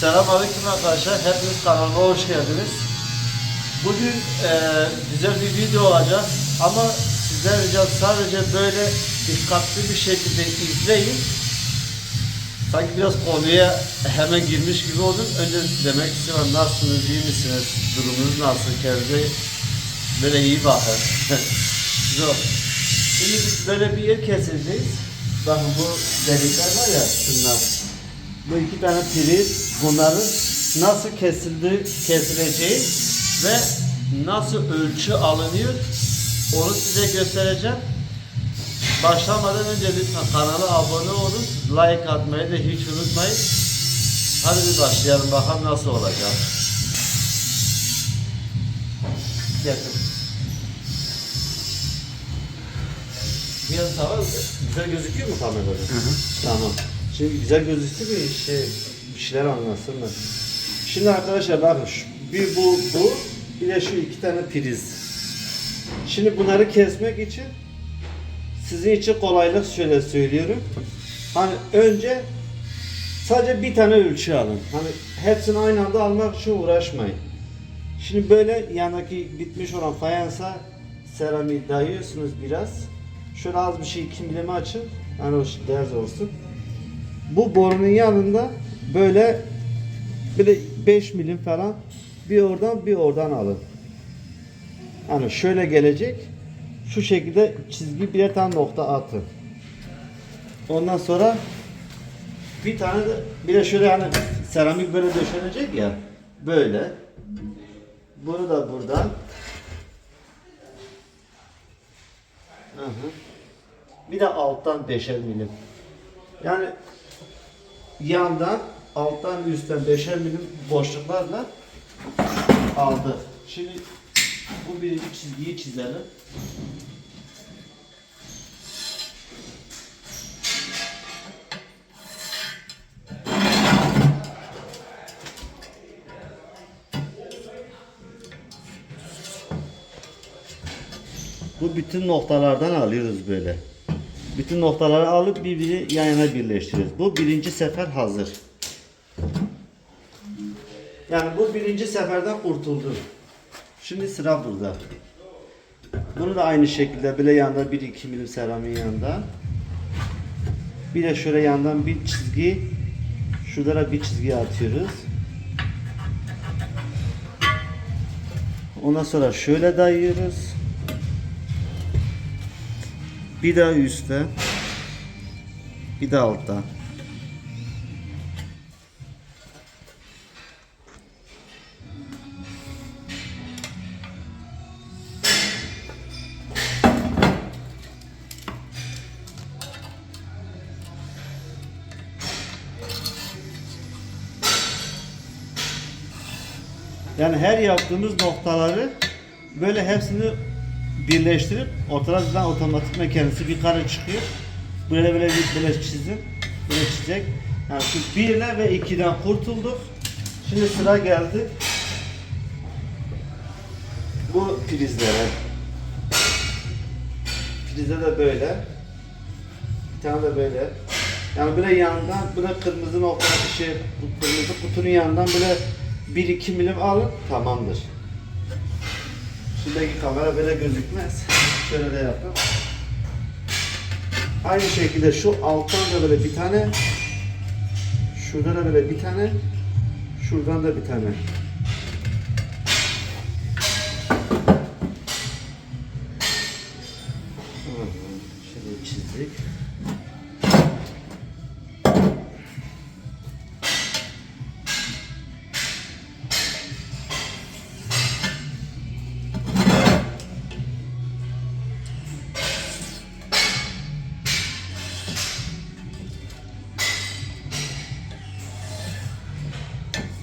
Selamünaleyküm arkadaşlar. Hepiniz kanalıma hoş geldiniz. Bugün eee, güzel bir video olacak ama rica sadece böyle dikkatli bir şekilde izleyin. Sanki biraz konuya hemen girmiş gibi oldum. Önce demek istiyorum nasılsınız, iyi misiniz, durumunuz nasıl, kendinize böyle iyi bakın. Zor. Şimdi biz böyle bir yer keseceğiz. Bakın bu delikler var ya şunlar. Bu iki tane priz bunların nasıl kesildi, kesileceği ve nasıl ölçü alınıyor onu size göstereceğim. Başlamadan önce lütfen kanala abone olun, like atmayı da hiç unutmayın. Hadi bir başlayalım bakalım nasıl olacak. Getir. Biraz tamam Güzel gözüküyor mu kamerada? Tamam. Şimdi güzel gözüktü bir şey bir şeyler anlatsınlar. Şimdi arkadaşlar bakın şu, bir bu bu bir de şu iki tane priz. Şimdi bunları kesmek için sizin için kolaylık şöyle söylüyorum. Hani önce sadece bir tane ölçü alın. Hani hepsini aynı anda almak için uğraşmayın. Şimdi böyle yanındaki bitmiş olan fayansa seramiği dayıyorsunuz biraz. Şöyle az bir şey 2 milim açın. Hani o şey derz olsun. Bu borunun yanında böyle böyle 5 milim falan bir oradan bir oradan alın. Hani şöyle gelecek. Şu şekilde çizgi birer tane nokta atın. Ondan sonra bir tane de bir de şöyle hani seramik böyle döşenecek ya böyle. Bunu da buradan. Hı hı. Bir de alttan 5'er milim. Yani yandan, alttan, üstten 5'er milim boşluklarla aldı. Şimdi bu birinci çizgiyi çizelim. Bu bütün noktalardan alıyoruz böyle. Bütün noktaları alıp birbiri yan yana birleştiriyoruz. Bu birinci sefer hazır. Yani bu birinci seferden kurtuldu. Şimdi sıra burada. Bunu da aynı şekilde böyle yanında 1-2 milim seramiğin yanında. Bir de şöyle yandan bir çizgi şuralara bir çizgi atıyoruz. Ondan sonra şöyle dayıyoruz. Bir daha üstte. Bir de altta. Yani her yaptığımız noktaları böyle hepsini birleştirip ortadan zaten otomatik kendisi bir kare çıkıyor. Böyle böyle bir böyle çizin. Böyle çizecek. Yani şu birle ve ikiden kurtulduk. Şimdi sıra geldi. Bu prizlere. Prize de böyle. Bir tane de böyle. Yani böyle yandan böyle kırmızı nokta bir şey kırmızı kutunun yanından böyle 1-2 milim alın tamamdır. Şuradaki kamera böyle gözükmez. Şöyle de yapın. Aynı şekilde şu alttan da böyle bir tane şurada da böyle bir tane şuradan da bir tane. Şöyle çizdik.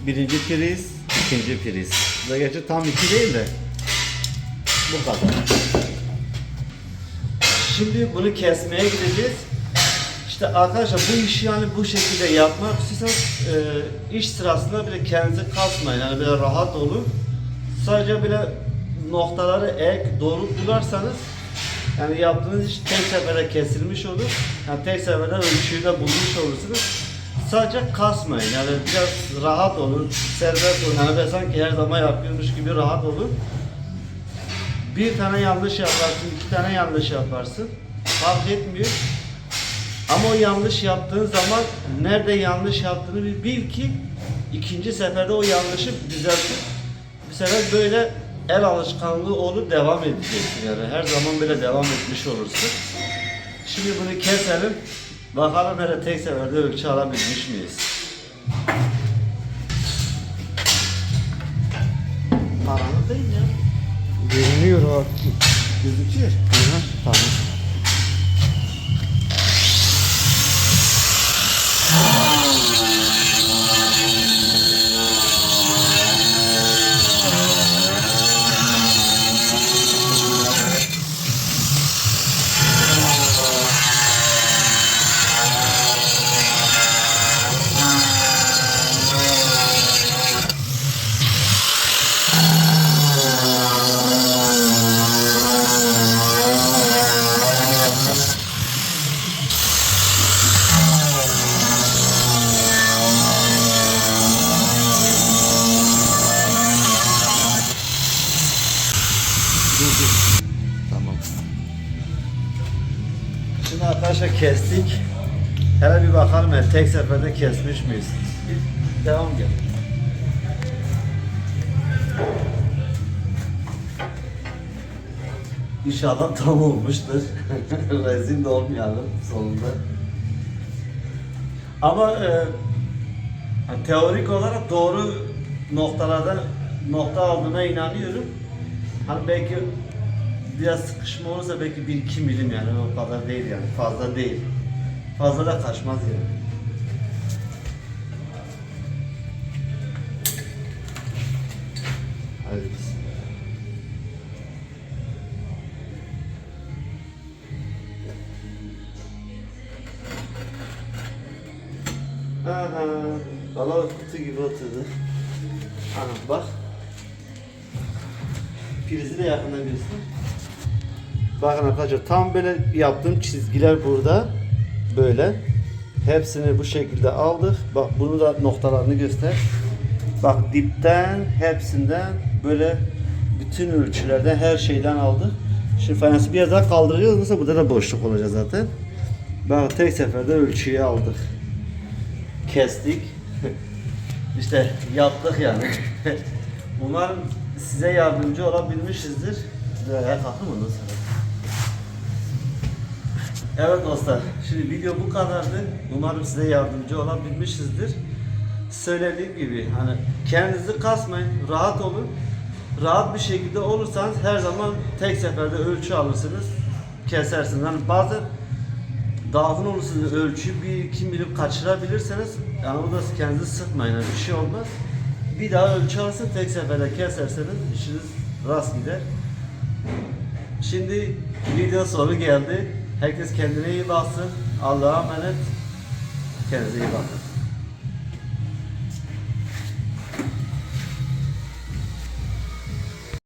Birinci priz, ikinci priz. Da gerçi tam iki değil de bu kadar. Şimdi bunu kesmeye gideceğiz. İşte arkadaşlar bu işi yani bu şekilde yapmak istiyorsanız e, iş sırasında bile kendinizi kasmayın. Yani böyle rahat olun. Sadece böyle noktaları ek doğru bularsanız yani yaptığınız iş tek sefere kesilmiş olur. Yani tek seferde ölçüyü de bulmuş olursunuz. Sadece kasmayın. Yani biraz rahat olun, serbest olun. Yani ben sanki her zaman yapıyormuş gibi rahat olun. Bir tane yanlış yaparsın, iki tane yanlış yaparsın. Fark etmiyor. Ama o yanlış yaptığın zaman nerede yanlış yaptığını bir bil ki ikinci seferde o yanlışı düzeltip bir sefer böyle el alışkanlığı olup devam edeceksin yani her zaman böyle devam etmiş olursun. Şimdi bunu keselim. Bakalım hele tek seferde ölçü alabilmiş miyiz? Paranız değil ya. Görünüyor o. Gözüküyor. Kestik. Hele bir bakalım hele tek seferde kesmiş miyiz? Devam gel. İnşallah tam olmuştur. Rezil de olmayalım sonunda. Ama e, teorik olarak doğru noktalarda nokta aldığına inanıyorum. Hani belki biraz sıkışma olursa belki 1-2 milim yani o kadar değil yani fazla değil. Fazla da kaçmaz yani. Hadi. Aha, valla kutu gibi oturdu. Ana bak. Prizi de yakından göster. Bakın arkadaşlar tam böyle yaptığım çizgiler burada. Böyle. Hepsini bu şekilde aldık. Bak bunu da noktalarını göster. Bak dipten hepsinden böyle bütün ölçülerden her şeyden aldık. Şimdi fayansı biraz daha kaldıracağız. Mesela burada da boşluk olacak zaten. Bak tek seferde ölçüyü aldık. Kestik. işte yaptık yani. Umarım size yardımcı olabilmişizdir. Ayağa kalktım ondan sonra. Evet dostlar, şimdi video bu kadardı. Umarım size yardımcı olabilmişizdir. Söylediğim gibi hani kendinizi kasmayın, rahat olun. Rahat bir şekilde olursanız her zaman tek seferde ölçü alırsınız, kesersiniz. Hani bazen dağılın olursunuz ölçüyü bir iki milim kaçırabilirseniz yani burada kendinizi sıkmayın yani bir şey olmaz. Bir daha ölçü alırsın tek seferde keserseniz işiniz rast gider. Şimdi video sonu geldi. Herkes kendine iyi baksın. Allah'a emanet. Kendinize iyi bakın.